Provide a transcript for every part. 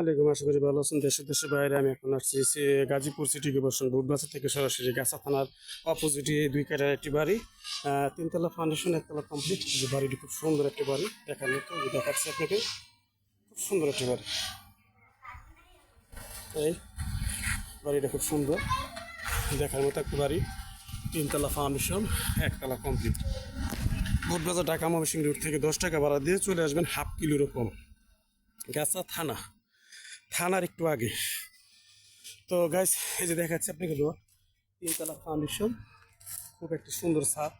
আলাইকুম, আশা করি ভালো আছেন। দেশের দেশের বাইরে আমি এখন আসছি গাজীপুর সিটি কর্পোরেশন বুটবাজার থেকে সরাসরি গাছা থানার অপোজিটে দুই কাটার একটি বাড়ি। তিনতলা ফাউন্ডেশন একতলা কমপ্লিট যে বাড়িটি খুব সুন্দর একটি বাড়ি। দেখার মতো দেখাচ্ছি আপনাকে। খুব সুন্দর একটি বাড়ি। এই বাড়িটা খুব সুন্দর। দেখার মতো একটি বাড়ি। তিনতলা ফাউন্ডেশন একতলা কমপ্লিট বুটবাজার ঢাকা ময়মনসিংহ রুট থেকে দশ টাকা ভাড়া দিয়ে চলে আসবেন হাফ কিলোর কম গাছা থানা। থানার একটু আগে। তো গাইস এই যে দেখাচ্ছে আপনাকে রোড। তিনতলা ফাউন্ডেশন খুব একটি সুন্দর ছাদ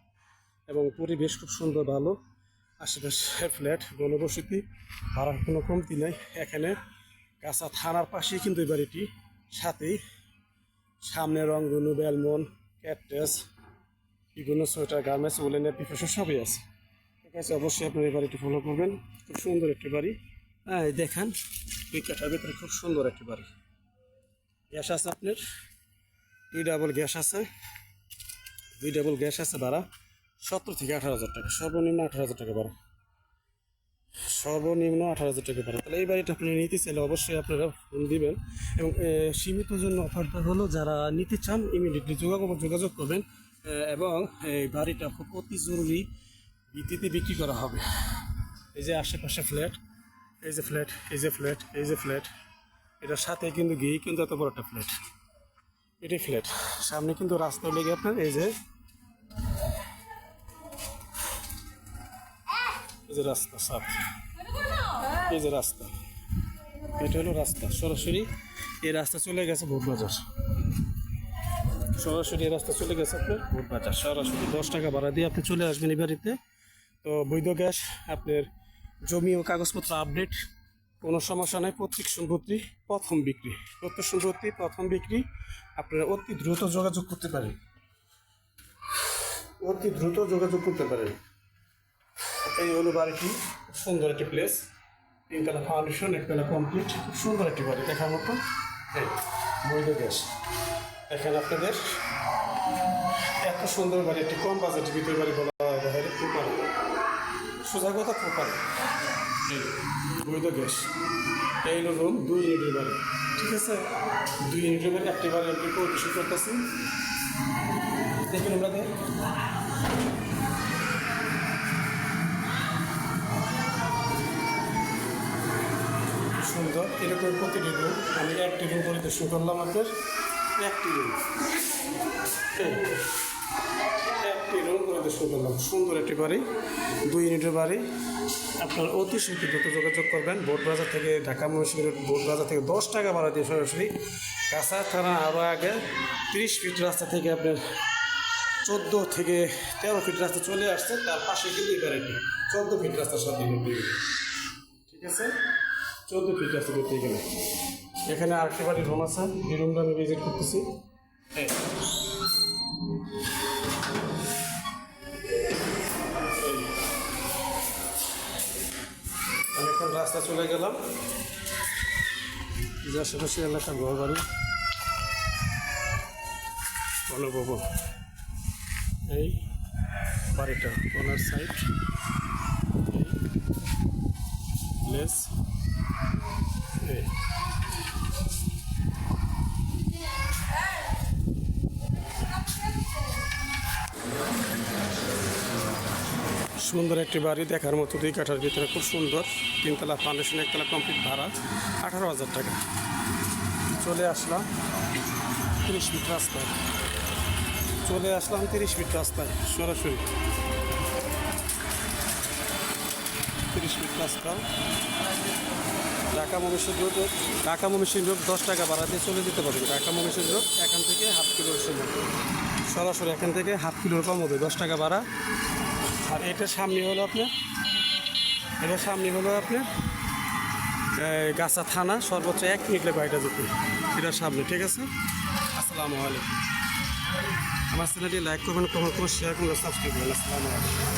এবং পরিবেশ খুব সুন্দর ভালো। আশেপাশে ফ্ল্যাট গণবসতি ভাড়ার কোনো কমতি নাই। এখানে কাঁচা থানার পাশেই কিন্তু এই বাড়িটি। সাথেই সামনে রংধনু বেলমন ক্যাটটেস বিভিন্ন সোয়েটার গার্মেন্টস উলেনের পিফেশন সবই আছে। ঠিক আছে, অবশ্যই আপনার এই বাড়িটি ফলো করবেন। খুব সুন্দর একটি বাড়ি। দেখান দুই ভিতরে খুব সুন্দর একটি বাড়ি। গ্যাস আছে আপনার? দুই ডাবল গ্যাস আছে। দুই ডাবল গ্যাস আছে ভাড়া সত্তর থেকে আঠারো হাজার টাকা। সর্বনিম্ন আঠারো হাজার টাকা ভাড়া। সর্বনিম্ন আঠারো হাজার টাকা ভাড়া। তাহলে এই বাড়িটা আপনি নিতে চাইলে অবশ্যই আপনারা ফোন দিবেন এবং সীমিত জন্য অফারটা হলো, যারা নিতে চান ইমিডিয়েটলি যোগাযোগ যোগাযোগ করবেন এবং এই বাড়িটা খুব অতি জরুরি ভিত্তিতে বিক্রি করা হবে। এই যে আশেপাশে ফ্ল্যাট এই যে ফ্ল্যাট এই যে ফ্ল্যাট এই যে ফ্ল্যাট এটার সাথে কিন্তু গিয়ে কিন্তু এত বড় একটা ফ্ল্যাট এটাই ফ্ল্যাট সামনে কিন্তু রাস্তা লেগে আপনার এই যে এই যে রাস্তা, সাপ। এই যে রাস্তা। এটা হলো রাস্তা। সরাসরি এই রাস্তা চলে গেছে ভোটবাজার সরাসরি এই রাস্তা চলে গেছে আপনার ভোটবাজার সরাসরি দশ টাকা ভাড়া দিয়ে আপনি চলে আসবেন এই বাড়িতে। তো বৈধ গ্যাস আপনার জমি ও কাগজপত্র আপডেট কোনো সমস্যা নাই, প্রত্যেক সম্পত্তি প্রথম বিক্রি। প্রত্যেক সম্পত্তি প্রথম বিক্রি, আপনারা অতি দ্রুত যোগাযোগ করতে পারেন। অতি দ্রুত যোগাযোগ করতে পারেন। এই হলো বাড়িটি খুব সুন্দর একটি প্লেস তিনতলা ফাউন্ডেশন একতলা কমপ্লিট খুব সুন্দর একটি বাড়ি দেখার মতো। এই, বৈধ গ্যাস এখানে আপনাদের, এত সুন্দর বাড়ি, একটি কম বাজেটের ভিতরে বাড়ি বলা হয় বাইরে প্রপার সোজা কথা প্রপার বৈধ গ্যাস। এই রুম দুই ইউনিটের বাড়ি। ঠিক আছে। দুই ইউনিটের বাড়ি একটি বাড়ি আপনি পরিবেশন করতেছি। দেখুন আমরা দেখ। সুন্দর এরকম প্রতিটি রুম। আমি একটি রুম পরিদর্শন করলাম আপনার একটি রুম। সুন্দর একটি বাড়ি, দুই ইউনিটের বাড়ি। আপনার অতি শীঘ্র দ্রুত যোগাযোগ করবেন। বোট বাজার থেকে ঢাকা মহাশির বোট বাজার থেকে দশ টাকা ভাড়া দিয়ে সরাসরি কাঁচা থানা আরও আগে তিরিশ ফিট রাস্তা থেকে আপনার চোদ্দ থেকে তেরো ফিট রাস্তা চলে আসছে। তার পাশে কিন্তু বাড়িটি। চোদ্দ ফিট এই বাড়ি। ঠিক আছে? চোদ্দ ফিট আছে করতে গেলে। এখানে আরেকটি বাড়ির রুম আছে। এই রুমটা আমি ভিজিট করতেছি। রাস্তা চলে গেলাম। যে আশেপাশে এলাকা ঘর বাড়ি অনুভব এই বাড়িটা, ওনার সাইড প্লেস এই। সুন্দর একটি বাড়ি দেখার মতো দুই কাঠার ভিতরে, খুব সুন্দর। তিনতলা ফাউন্ডেশন একতলা কমপ্লিট ভাড়া, আঠারো হাজার টাকা। চলে আসলাম তিরিশ ফিট রাস্তায়। চলে আসলাম তিরিশ ফিট রাস্তায়, সরাসরি। তিরিশ ফিট রাস্তা ঢাকা মমিষের রোড, ঢাকা মমিষের রোড দশ টাকা দিয়ে চলে যেতে পারবেন ঢাকা মমিষের রোড এখান থেকে হাফ কিলোর সময় সরাসরি এখান থেকে হাফ কিলোর কম হবে, দশ টাকা ভাড়া। আর এটা সামনে হলো আপনার, এটা সামনে হলো আপনার গাছা থানা, সর্বোচ্চ এক মিনিট এটা যেতে এটার সামনে, ঠিক আছে? আসসালামু আলাইকুম। আমার চ্যানেলটি লাইক করবেন, কমেন্ট করবেন শেয়ার করবেন সাবস্ক্রাইব করবেন। আসসালামু আলাইকুম।